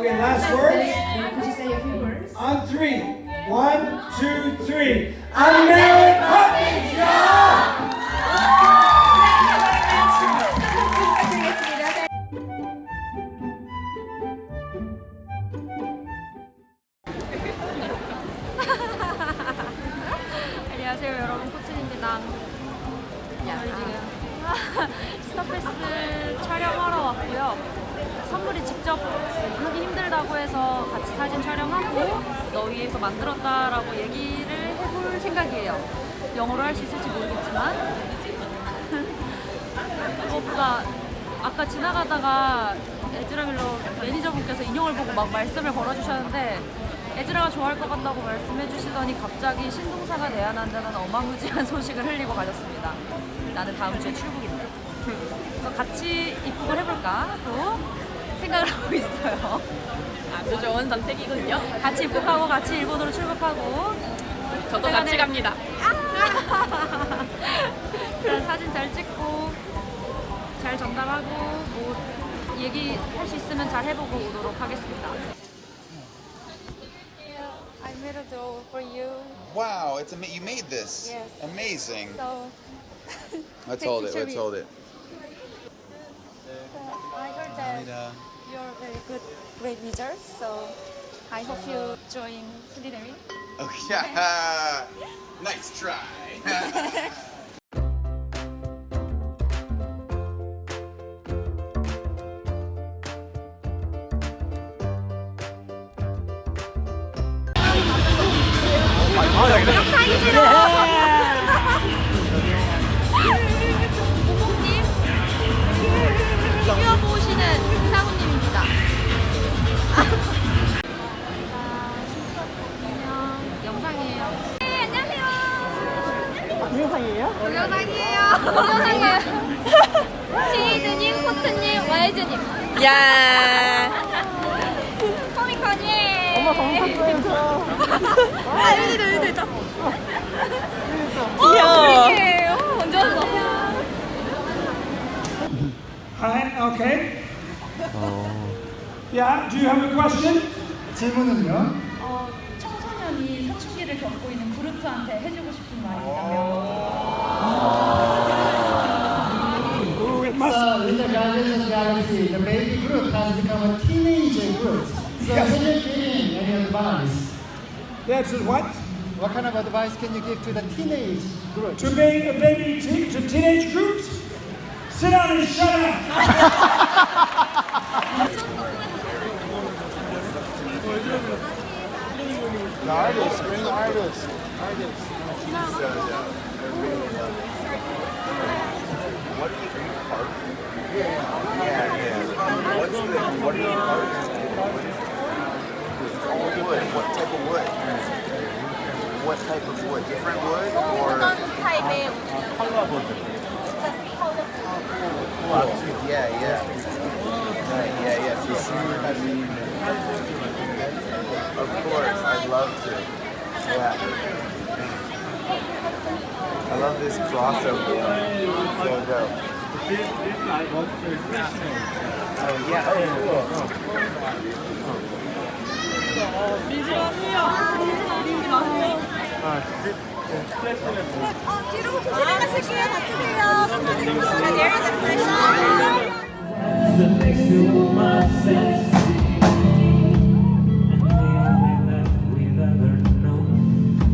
Okay, last words. Could you say a few words? On three. One, two, three. I'm Mary Poppins, y'all! 안녕하세요 여러분 코튼입니다 오늘 지금 스타패스 촬영하러 왔고요 선물이 직접 하기 힘들다고 해서 같이 사진 촬영하고 너위에서 만들었다라고 얘기를 해볼 생각이에요 영어로 할 수 있을지 모르겠지만 무엇보다 아까 지나가다가 에즈라 밀러 매니저분께서 인형을 보고 막 말씀을 걸어주셨는데 에즈라가 좋아할 것 같다고 말씀해 주시더니 갑자기 신동사가 돼야 한다는 어마무지한 소식을 흘리고 가셨습니다. 나는 다음 주에 출국인데. 그래서 같이 입국을 해볼까 또 생각을 하고 있어요. 아주 좋은 선택이군요. 같이 입국하고 같이 일본으로 출국하고 저도 같이 갑니다. 그런 사진 잘 찍고 잘 전달하고 뭐 얘기할 수 있으면 잘 해보고 오도록 하겠습니다. I made a doll for you. Wow, it's ama- you made this. Yes. Amazing. So Let's take hold it. picture Let's with- hold it. that you're very good, great wizard. So I hope you join Slytherin. Oh yeah. nice try. 부모님, 동영상이에요? 동영상이에요. 동영상이에요. 시즈님, 코트님, 와이즈님. 야. 코미콘이에요. 엄마 방송 아, 여기도, 여기도 있다. 귀여워. 이게요. 언제 왔어? Hi, okay. Yeah, do you have a question? 질문은요? 어, 청소년이 사춘기를 겪고 있는 그루트한테 해주고 싶은 말이 있다면 Ooh, it must. So in the Guardians of the Galaxy, the baby Groot has become a teenager Groot. So can you give him any advice? That's what? What kind of advice can you give to the teenage Groot? To be a baby te- to teenage groups? Sit down and shut up. The artist, bring the artist. Artist. So, yeah, What do you of art? Yeah, yeah, yeah. What's the, what do you art? All wood. What type of wood? What type of wood? Different wood or? 对对对，是。of course, I'd love to. Yeah. I love this crossover. So dope. Oh, yeah. Oh, cool. The picture of myself